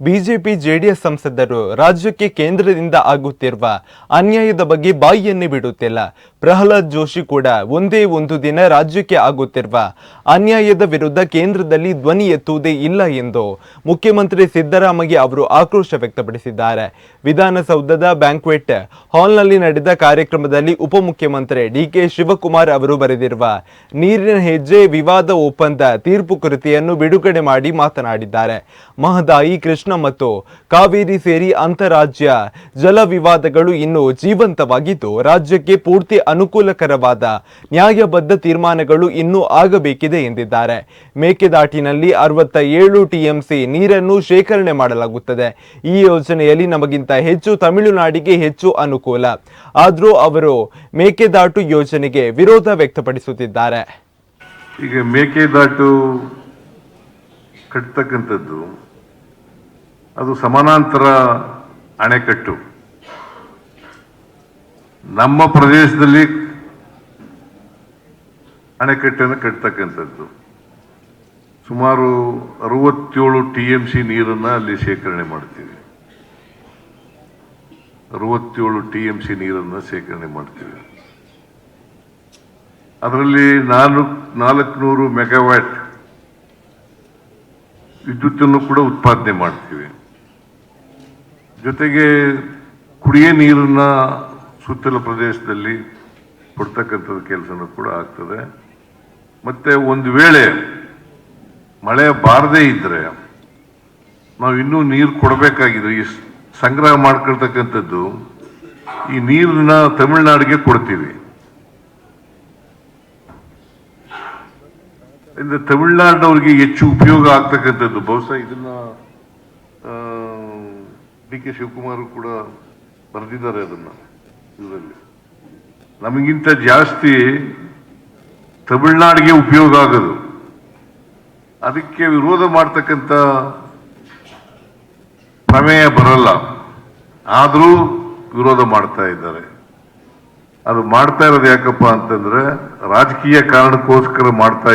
BJP JDS ಸಂಸದರು ರಾಜ್ಯಕ್ಕೆ ಕೇಂದ್ರದಿಂದ ಆಗುತ್ತಿರುವ ಅನ್ಯಾಯದ ಬಗ್ಗೆ ಬಾಯಿಯನ್ನೇ ಬಿಡುತ್ತಿಲ್ಲ. ಪ್ರಹ್ಲಾದ್ ಜೋಶಿ ಕೂಡ ಒಂದೇ ಒಂದು ದಿನ ರಾಜ್ಯಕ್ಕೆ ಆಗುತ್ತಿರುವ ಅನ್ಯಾಯದ ವಿರುದ್ಧ ಕೇಂದ್ರದಲ್ಲಿ ಧ್ವನಿ ಎತ್ತುವುದೇ ಇಲ್ಲ ಎಂದು ಮುಖ್ಯಮಂತ್ರಿ ಸಿದ್ದರಾಮಯ್ಯ ಅವರು ಆಕ್ರೋಶ ವ್ಯಕ್ತಪಡಿಸಿದ್ದಾರೆ. ವಿಧಾನಸೌಧದ ಬ್ಯಾಂಕ್ವೆಟ್ ಹಾಲ್ನಲ್ಲಿ ನಡೆದ ಕಾರ್ಯಕ್ರಮದಲ್ಲಿ ಉಪಮುಖ್ಯಮಂತ್ರಿ ಡಿಕೆ ಶಿವಕುಮಾರ್ ಅವರು ಬರೆದಿರುವ ನೀರಿನ ಹೆಜ್ಜೆ, ವಿವಾದ ಒಪ್ಪಂದ, ತೀರ್ಪು ಕೃತಿಯನ್ನು ಬಿಡುಗಡೆ ಮಾಡಿ ಮಾತನಾಡಿದ್ದಾರೆ. ಮಹದಾಯಿ ಕೃಷ್ಣ ಮತ್ತು ಕಾವೇರಿ ಸೇರಿ ಅಂತಾರಾಜ್ಯ ಜಲ ವಿವಾದಗಳು ಇನ್ನೂ ಜೀವಂತವಾಗಿದ್ದು, ರಾಜ್ಯಕ್ಕೆ ಪೂರ್ತಿ ಅನುಕೂಲಕರವಾದ ನ್ಯಾಯಬದ್ಧ ತೀರ್ಮಾನಗಳು ಇನ್ನೂ ಆಗಬೇಕಿದೆ ಎಂದಿದ್ದಾರೆ. ಮೇಕೆದಾಟಿನಲ್ಲಿ ಅರವತ್ತ ಏಳು ಟಿಎಂಸಿ ನೀರನ್ನು ಶೇಖರಣೆ ಮಾಡಲಾಗುತ್ತದೆ. ಈ ಯೋಜನೆಯಲ್ಲಿ ನಮಗಿಂತ ಹೆಚ್ಚು ತಮಿಳುನಾಡಿಗೆ ಹೆಚ್ಚು ಅನುಕೂಲ. ಆದರೂ ಅವರು ಮೇಕೆದಾಟು ಯೋಜನೆಗೆ ವಿರೋಧ ವ್ಯಕ್ತಪಡಿಸುತ್ತಿದ್ದಾರೆ. ಈಗ ಮೇಕೆದಾಟು ಕಟ್ತಕ್ಕಂಥದ್ದು ಅದು ಸಮಾನಾಂತರ ಅಣೆಕಟ್ಟು. ನಮ್ಮ ಪ್ರದೇಶದಲ್ಲಿ ಅಣೆಕಟ್ಟನ್ನು ಕಟ್ಟತಕ್ಕಂಥದ್ದು ಸುಮಾರು ಅರವತ್ತೇಳು ಟಿ ಎಂ ಸಿ ನೀರನ್ನು ಅಲ್ಲಿ ಶೇಖರಣೆ ಮಾಡ್ತೀವಿ. ಅರವತ್ತೇಳು ಟಿ ಎಂ ಸಿ ನೀರನ್ನು ಶೇಖರಣೆ ಮಾಡ್ತೀವಿ. ಅದರಲ್ಲಿ ನಾಲ್ಕು, ನಾಲ್ಕುನೂರು ಮೆಗಾವ್ಯಾಟ್ ವಿದ್ಯುತ್ತನ್ನು ಕೂಡ ಉತ್ಪಾದನೆ ಮಾಡ್ತೀವಿ. ಜೊತೆಗೆ ಕುಡಿಯೋ ನೀರನ್ನ ಸುತ್ತಲ ಪ್ರದೇಶದಲ್ಲಿ ಕೊಡ್ತಕ್ಕಂಥದ್ದು ಕೆಲಸನೂ ಕೂಡ ಆಗ್ತದೆ. ಮತ್ತೆ ಒಂದು ವೇಳೆ ಮಳೆ ಬಾರದೇ ಇದ್ರೆ ನಾವು ಇನ್ನೂ ನೀರು ಕೊಡಬೇಕಾಗಿದೆ. ಈ ಸಂಗ್ರಹ ಮಾಡ್ಕೊಳ್ತಕ್ಕಂಥದ್ದು ಈ ನೀರನ್ನ ತಮಿಳುನಾಡಿಗೆ ಕೊಡ್ತೀವಿ. ತಮಿಳುನಾಡಿನವ್ರಿಗೆ ಹೆಚ್ಚು ಉಪಯೋಗ ಆಗ್ತಕ್ಕಂಥದ್ದು ಬಹುಶಃ ಇದನ್ನ ಡಿ ಕೆ ಶಿವಕುಮಾರ್ ಕೂಡ ಬರೆದಿದ್ದಾರೆ ಅದನ್ನ ಇದರಲ್ಲಿ. ನಮಗಿಂತ ಜಾಸ್ತಿ ತಮಿಳ್ನಾಡಿಗೆ ಉಪಯೋಗ ಆಗೋದು. ಅದಕ್ಕೆ ವಿರೋಧ ಮಾಡ್ತಕ್ಕಂಥ ಪ್ರಮೇಯ ಬರಲ್ಲ. ಆದರೂ ವಿರೋಧ ಮಾಡ್ತಾ ಇದ್ದಾರೆ. ಅದು ಮಾಡ್ತಾ ಇರೋದು ಯಾಕಪ್ಪ ಅಂತಂದ್ರೆ ರಾಜಕೀಯ ಕಾರಣಕ್ಕೋಸ್ಕರ ಮಾಡ್ತಾ